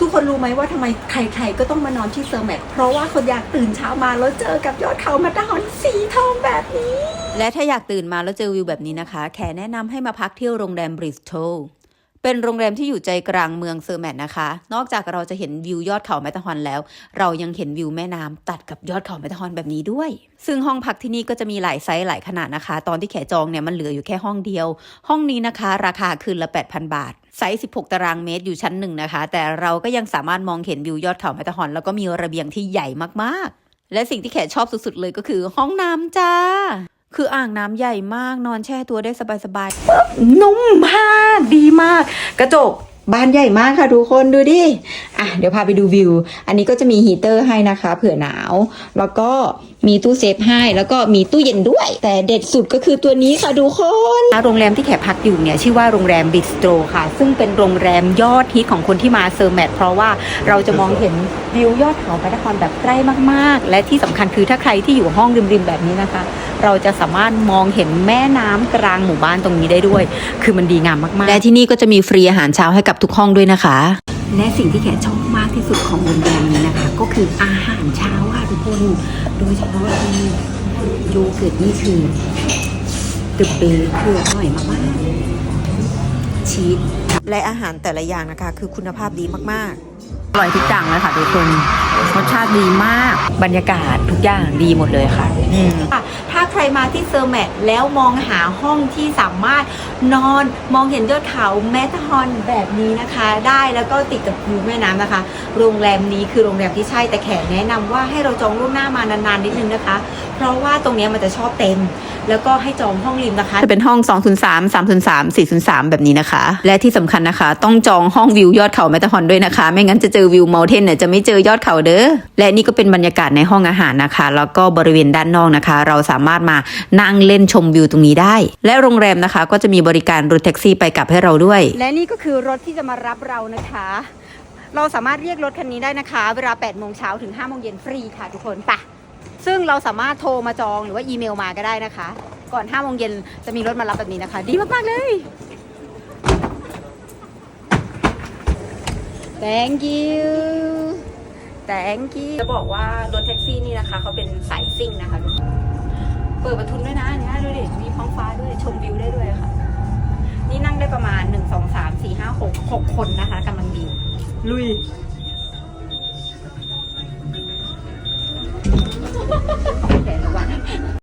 ทุกคนรู้ไหมว่าทำไมใครๆก็ต้องมานอนที่เซอร์แมกเพราะว่าคนอยากตื่นเช้ามาแล้วเจอกับยอดเขามาตาฮอนสีทองแบบนี้ และถ้าอยากตื่นมาแล้วเจอวิวแบบนี้นะคะ แขแนะนำให้มาพักที่โรงแรมบริสโตลเป็นโรงแรมที่อยู่ใจกลางเมืองเซอร์แมตนะคะ นอกจากเราจะเห็นวิวยอดเขาแมตาฮอนแล้ว เรายังเห็นวิวแม่น้ำตัดกับยอดเขาแมตาฮอนแบบนี้ด้วย ซึ่งห้องพักที่นี่ก็จะมีหลายไซส์หลายขนาดนะคะ ตอนที่แขจองเนี่ยมันเหลืออยู่แค่ห้องเดียว ห้องนี้นะคะ ราคาคืนละ 8,000 บาท ไซส์ 16 ตารางเมตรอยู่ชั้นหนึ่งนะคะ แต่เราก็ยังสามารถมองเห็นวิวยอดเขาแมตาฮอน แล้วก็มีระเบียงที่ใหญ่มากๆ และสิ่งที่แขกชอบสุดๆเลยก็คือห้องน้ำจ้า คืออ่างน้ำใหญ่มากนอนแช่ตัวได้สบายๆนุ่มมากดีมาก กระจกบานใหญ่มากค่ะทุกคนดูดิ อะเดี๋ยวพาไปดูวิว อันนี้ก็จะมีฮีเตอร์ให้นะคะ เผื่อหนาว แล้วก็ มีตู้เซฟให้ แล้วก็มีตู้เย็นด้วย แต่เด็ดสุดก็คือตัวนี้ค่ะทุกคนโรงแรมที่แขพักอยู่เนี่ยชื่อว่าโรงแรมบิสโตรค่ะ ซึ่งเป็นโรงแรมยอดฮิตของคนที่มาเซอร์แมทเพราะว่าเราจะมองเห็นวิวยอดเขาพระนครแบบใกล้มากๆ และที่สำคัญคือถ้าใครที่อยู่ห้องริมๆแบบนี้นะคะ เราจะสามารถมองเห็นแม่น้ำกลางหมู่บ้านตรงนี้ได้ด้วย คือมันดีงามมากๆ และที่นี่ก็จะมีฟรีอาหารเช้าให้กับทุกห้องด้วยนะคะ และสิ่งที่แขชอบมากที่สุดของโรงแรมนี้นะคะ ก็คืออาหารเช้าค่ะทุกคน โดยเฉพาะที่โยเกิร์ตนี่คือตึบเบคืออร่อยมากๆ ชีสและอาหารแต่ละอย่างนะคะ คือคุณภาพดีมากๆอร่อยทุกอย่างเลยค่ะทุกคนรสชาติดีมากบรรยากาศทุกอย่างดีหมดเลยค่ะค่ะถ้า ใครมาที่เซอร์แมทแล้วมองหาห้องที่สามารถนอนมองเห็นยอดเขาแมทฮอนแบบนี้นะคะ ได้แล้วก็ติดกับวิวแม่น้ำนะคะ โรงแรมนี้คือโรงแรมที่ใช่แต่แขกแนะนำว่าให้เราจองล่วงหน้ามานานๆนิดนึงนะคะ เพราะว่าตรงนี้มันจะชอบเต็ม แล้วก็ให้จองห้องริมนะคะ จะเป็นห้อง 203 303 403 แบบนี้นะคะ และที่สำคัญนะคะ ต้องจองห้องวิวยอดเขาแมตตาฮอนด้วยนะคะ ไม่งั้นจะเจอวิวเมลเทนเนี่ยจะไม่เจอยอดเขาเด้อและนี่ก็เป็นบรรยากาศในห้องอาหารนะคะ แล้วก็บริเวณด้านนอกนะคะ เราสามารถมานั่งเล่นชมวิวตรงนี้ได้ และโรงแรมนะคะ ก็จะมีบริการรถแท็กซี่ไปกลับให้เราด้วย และนี่ก็คือรถที่จะมารับเรานะคะ เราสามารถเรียกรถคันนี้ได้นะคะ เวลา8โมงเช้าถึง5โมงเย็นฟรีค่ะทุกคนไปะซึ่งเราสามารถโทรมาจองหรือว่าอีเมลมาก็ได้นะคะ ก่อน5โมงเย็นจะมีรถมารับแบบนี้นะคะ ดีมากๆเลย thank you thank you จะบอกว่ารถแท็กซี่นี่นะคะเขาเป็นสายซิ่งนะคะทุกคน เปิดประทุนด้วยนะเนี่ยดูดิมีท้องฟ้าด้วยชมวิวได้ด้วยค่ะ นี่นั่งได้ประมาณหนึ่งสองสามสี่ห้าหกหกคนนะคะกำลังดีลุย